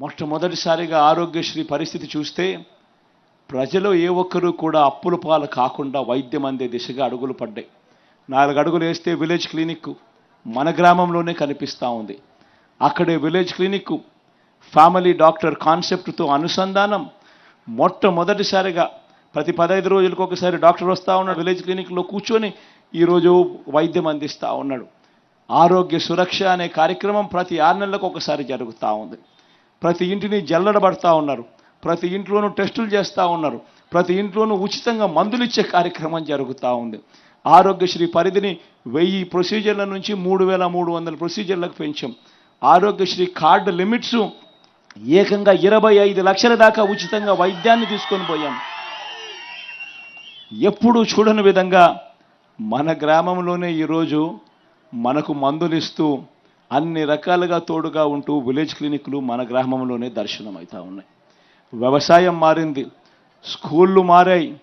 మొట్టమొదటిసారిగా ఆరోగ్యశ్రీ పరిస్థితి చూస్తే ప్రజలు ఏ ఒక్కరూ కూడా అప్పుల పాలు కాకుండా వైద్యం అందే దిశగా అడుగులు పడ్డాయి. నాలుగు అడుగులు వేస్తే విలేజ్ క్లినిక్ మన గ్రామంలోనే కనిపిస్తూ ఉంది. అక్కడే విలేజ్ క్లినిక్ ఫ్యామిలీ డాక్టర్ కాన్సెప్ట్తో అనుసంధానం మొట్టమొదటిసారిగా ప్రతి పదహైదు రోజులకు ఒకసారి డాక్టర్ వస్తూ ఉన్నాడు విలేజ్ క్లినిక్లో కూర్చొని ఈరోజు వైద్యం అందిస్తూ ఉన్నాడు. ఆరోగ్య సురక్ష అనే కార్యక్రమం ప్రతి ఆరు నెలలకు ఒకసారి జరుగుతూ ఉంది. ప్రతి ఇంటిని జల్లడబడతా ఉన్నారు. ప్రతి ఇంట్లోనూ టెస్టులు చేస్తూ ఉన్నారు. ప్రతి ఇంట్లోనూ ఉచితంగా మందులు ఇచ్చే కార్యక్రమం జరుగుతూ ఉంది. ఆరోగ్యశ్రీ పరిధిని వెయ్యి ప్రొసీజర్ల నుంచి మూడు వేల మూడు వందల ప్రొసీజర్లకు పెంచాం. ఆరోగ్యశ్రీ కార్డు లిమిట్స్ ఏకంగా ఇరవై ఐదు లక్షల దాకా ఉచితంగా వైద్యాన్ని తీసుకొని పోయాం. ఎప్పుడూ చూడని విధంగా మన గ్రామంలోనే ఈరోజు మనకు మందులు ఇస్తూ అన్ని రకాలుగా తోడుగా ఉంటూ విలేజ్ క్లినిక్లు మన గ్రామంలోనే దర్శనం అవుతూ ఉన్నాయి. వ్యవసాయం మారింది స్కూళ్ళు మారాయి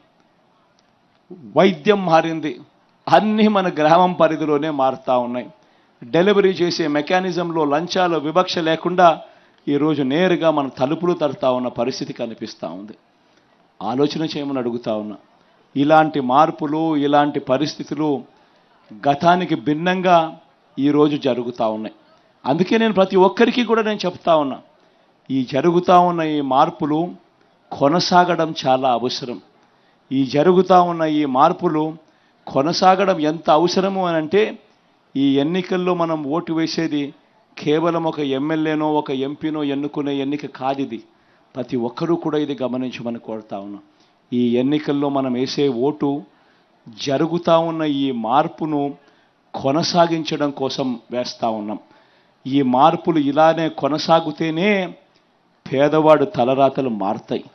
వైద్యం మారింది అన్నీ మన గ్రామం పరిధిలోనే మారుతూ ఉన్నాయి. డెలివరీ చేసే మెకానిజంలో లంచాలు వివక్ష లేకుండా ఈరోజు నేరుగా మన తలుపులు తడతా ఉన్న పరిస్థితి కనిపిస్తూ ఉంది. ఆలోచన చేయమని అడుగుతా ఉన్నా. ఇలాంటి మార్పులు ఇలాంటి పరిస్థితులు గతానికి భిన్నంగా ఈరోజు జరుగుతూ ఉన్నాయి. అందుకే నేను ప్రతి ఒక్కరికి కూడా నేను చెప్తా ఉన్నా ఈ జరుగుతూ ఉన్న ఈ మార్పులు కొనసాగడం చాలా అవసరం. ఈ జరుగుతూ ఉన్న ఈ మార్పులు కొనసాగడం ఎంత అవసరము అని అంటే ఈ ఎన్నికల్లో మనం ఓటు వేసేది కేవలం ఒక ఎమ్మెల్యేనో ఒక ఎంపీనో ఎన్నుకునే ఎన్నిక కాదు ఇది ప్రతి ఒక్కరూ కూడా ఇది గమనించమని కోరుతా ఉన్నాం. ఈ ఎన్నికల్లో మనం వేసే ఓటు జరుగుతూ ఉన్న ఈ మార్పును కొనసాగించడం కోసం వేస్తూ ఉన్నాం. ఈ మార్పులు ఇలానే కొనసాగుతేనే పేదవాడు తలరాతలు మారుతాయి.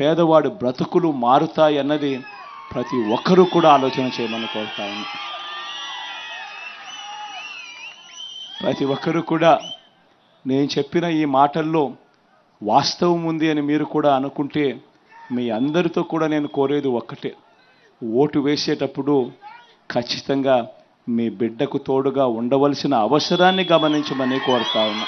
పేదవాడు బ్రతుకులు మారుతాయి అన్నది ప్రతి ఒక్కరూ కూడా ఆలోచన చేయమని కోరుతాను ప్రతి ఒక్కరూ కూడా నేను చెప్పిన ఈ మాటల్లో వాస్తవం ఉంది అని మీరు కూడా అనుకుంటే మీ అందరితో కూడా నేను కోరేది ఒక్కటే. ఓటు వేసేటప్పుడు ఖచ్చితంగా మీ బిడ్డకు తోడుగా ఉండవలసిన అవసరాన్ని గమనించమని కోరుతా ఉన్నా.